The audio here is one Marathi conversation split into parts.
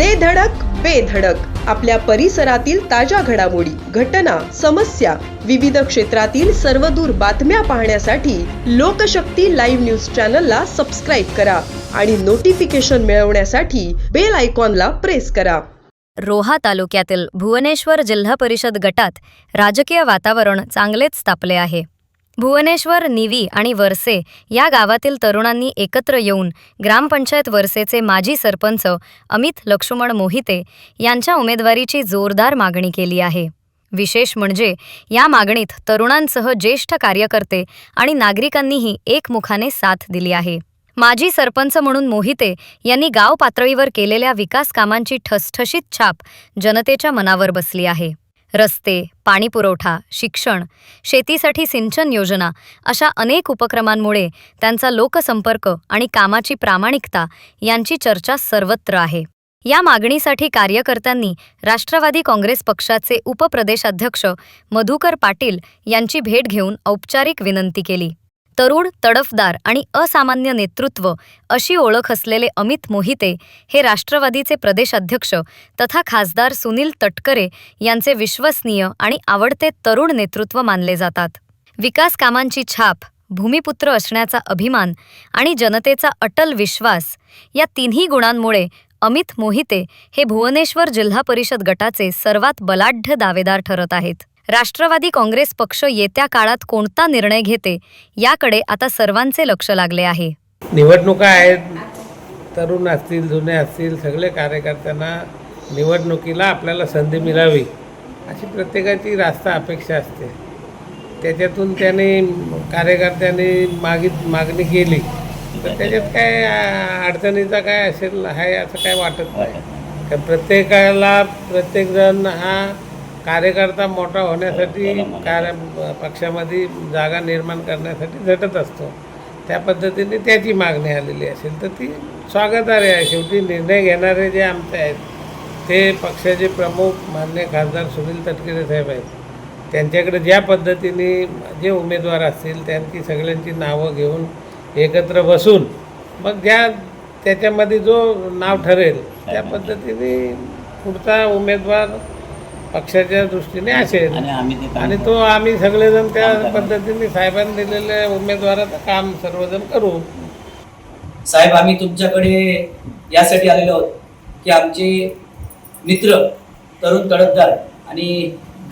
दे धडक बेधडक आपल्या परिसरातील ताज्या घडामोडी घटना समस्या विविध क्षेत्रातील सर्वदूर बातम्या पाहण्यासाठी लोकशक्ती लाईव्ह न्यूज चॅनलला सबस्क्राईब करा आणि नोटिफिकेशन मिळवण्यासाठी बेल आयकॉनला प्रेस करा. रोहा तालुक्यातील भुवनेश्वर जिल्हा परिषद गटात राजकीय वातावरण चांगलेच तापले आहे. भुवनेश्वर निवी आणि वरसे या गावातील तरुणांनी एकत्र येऊन ग्रामपंचायत वरसेचे माजी सरपंच अमित लक्ष्मण मोहिते यांच्या उमेदवारीची जोरदार मागणी केली आहे. विशेष म्हणजे या मागणीत तरुणांसह ज्येष्ठ कार्यकर्ते आणि नागरिकांनीही एकमुखाने साथ दिली आहे. माजी सरपंच म्हणून मोहिते यांनी गाव पातळीवर केलेल्या विकास कामांची ठसठशीत छाप जनतेच्या मनावर बसली आहे. रस्ते पाणीपुरवठा शिक्षण शेतीसाठी सिंचन योजना अशा अनेक उपक्रमांमुळे त्यांचा लोकसंपर्क आणि कामाची प्रामाणिकता यांची चर्चा सर्वत्र आहे. या मागणीसाठी कार्यकर्त्यांनी राष्ट्रवादी काँग्रेस पक्षाचे उपप्रदेशाध्यक्ष मधुकर पाटील यांची भेट घेऊन औपचारिक विनंती केली. तरुण तडफदार आणि असामान्य नेतृत्व अशी ओळख असलेले अमित मोहिते हे राष्ट्रवादीचे प्रदेशाध्यक्ष तथा खासदार सुनील तटकरे यांचे विश्वसनीय आणि आवडते तरुण नेतृत्व मानले जातात. विकास कामांची छाप भूमिपुत्र असण्याचा अभिमान आणि जनतेचा अटल विश्वास या तिन्ही गुणांमुळे अमित मोहिते हे भुवनेश्वर जिल्हा परिषद गटाचे सर्वात बलाढ्य दावेदार ठरत आहेत. राष्ट्रवादी काँग्रेस पक्ष येत्या काळात कोणता निर्णय घेते याकडे आता सर्वांचे लक्ष लागले आहे. निवडणुका आहेत तरुण असतील जुने असतील सगळे कार्यकर्त्यांना निवडणुकीला आपल्याला संधी मिळावी अशी प्रत्येकाची रास्त अपेक्षा असते. त्याच्यातून त्याने कार्यकर्त्यांनी मागित मागणी केली तर त्याच्यात काय अडचणीचा काय असेल आहे असं काय वाटत नाही. कारण प्रत्येकाला प्रत्येकजण हा कार्यकर्ता मोठा होण्यासाठी कार्य पक्षामध्ये जागा निर्माण करण्यासाठी झटत असतो. त्या पद्धतीने त्याची मागणी आलेली असेल तर ती स्वागतार्ह आहे. शेवटी निर्णय घेणारे जे आमचे आहेत ते पक्षाचे प्रमुख मान्य खासदार सुनील तटकरे साहेब आहेत. त्यांच्याकडे ज्या पद्धतीने जे उमेदवार असतील त्यांची सगळ्यांची नावं घेऊन एकत्र बसून मग ज्या त्याच्यामध्ये जो नाव ठरेल त्या पद्धतीने पुढचा उमेदवार पक्षाच्या दृष्टीने असेल आणि आम्ही ते काम आणि तो आम्ही सगळेजण त्या पद्धतीने साहेबांनी दिलेल्या उमेदवाराचं काम सर्वजण करू. साहेब आम्ही तुमच्याकडे यासाठी आलेलो आहोत की आमचे मित्र तरुण तडफदार आणि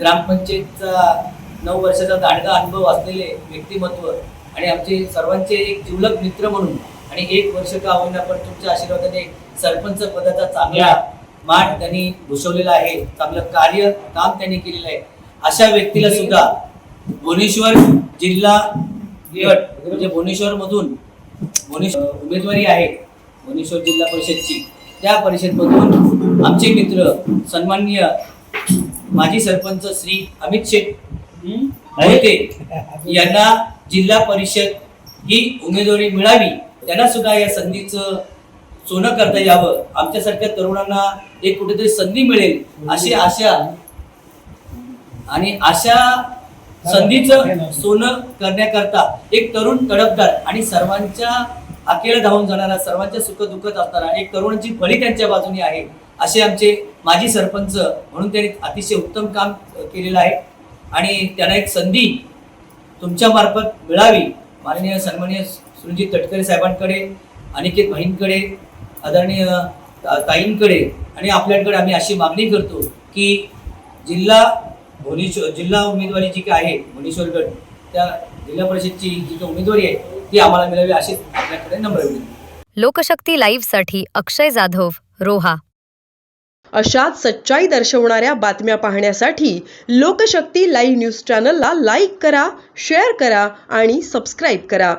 ग्रामपंचायतचा नऊ वर्षाचा दांडगा अनुभव असलेले व्यक्तिमत्व आणि आमचे सर्वांचे एक जिवलग मित्र म्हणून आणि एक वर्ष का होईना पण तुमच्या आशीर्वादाने सरपंच पदाचा चांगला मान त्यांनी भूषवलेला आहे चांगलं कार्य काम त्यांनी केलेलं आहे. अशा व्यक्तीला सुद्धा भुवनेश्वर जिल्हा गट म्हणजे भुवनेश्वर मधून भुवनेश्वर उमेदवारी आहे भुवनेश्वर जिल्हा परिषदची. त्या परिषदमधून आमचे मित्र सन्माननीय माजी सरपंच श्री अमित शेठ ते यांना जिल्हा परिषद ही उमेदवारी मिळावी त्यांना सुद्धा या संधीचं सोनं करता यावं. आमच्यासारख्या तरुणांना एक कुठेतरी संधी मिळेल अशी आशा. आणि अशा संधीचं सोनं करण्याकरता एक तरुण तडफदार आणि सर्वांच्या अकेला धावून जाणारा सर्वांच्या सुख दुःखात असणारा एक तरुणांची फळी त्यांच्या बाजूने आहे असे आमचे माजी सरपंच म्हणून त्यांनी अतिशय उत्तम काम केलेलं आहे. आणि त्यांना एक संधी तुमच्या मार्फत मिळावी माननीय सन्माननीय सुनीलजी तटकरे साहेबांकडे अनिकेत भाईंकडे आदरणीय ताईंकडे आणि आपल्याकडे आम्ही अशी मागणी करतो की जिल्हा भुवनेश्वर जिल्हा उमेदवारी जी काय आहे भुवनेश्वर गट त्या जिल्हा परिषदची जी काही उमेदवारी आहे ती आम्हाला मिळावी अशी आपल्याकडे नम्र विनंती. लोकशक्ती लाईव्हसाठी अक्षय जाधव रोहा. अशाच सच्चाई दर्शवणाऱ्या बातम्या पाहण्यासाठी लोकशक्ती लाईव्ह न्यूज चॅनलला लाईक करा शेअर करा आणि सबस्क्राईब करा.